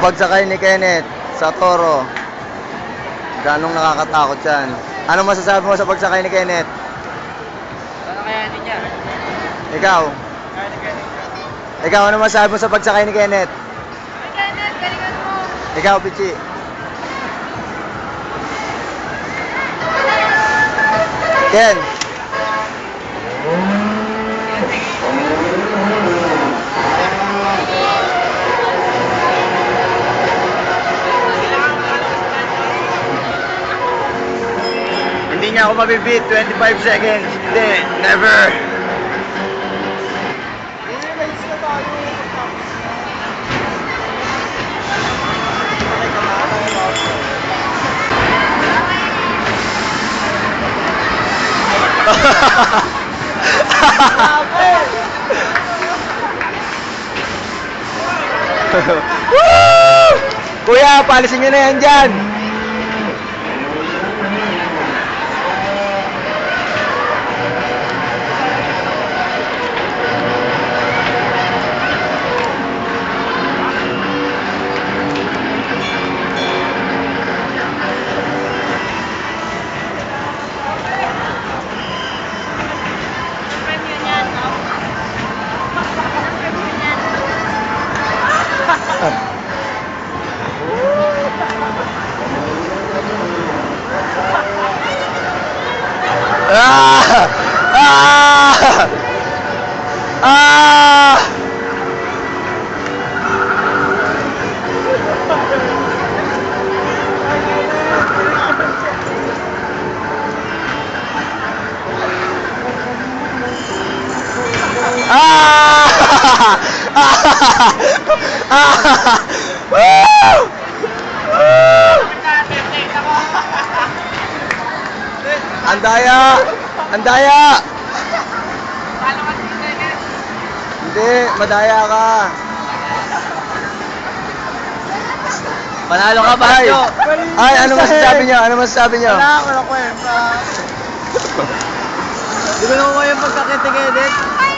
pagsakay ni Kenneth sa toro. Ganong nakakatakot yan. Ano masasabi mo sa pagsakay ni Kenneth? Ano kayanin niya? Ikaw? Kaya ni Kenneth. Ikaw, ano masasabi mo sa pagsakay ni Kenneth? Kenneth, galingan mo! Ikaw, Pichi. Ken. Hindi niya ako mabibit. 25 seconds. Hindi. Never. Woo! Kuya, palisin nyo na yan dyan. 아! 아! 아! 아! 아! 아! Ang daya! Ang daya! Hindi, madaya ka. Panalo ka ba? Ay, ano masasabi niyo? Ano masasabi niyo? Wala na kwenta. Di ba naman yung pagkakit ni Kenneth?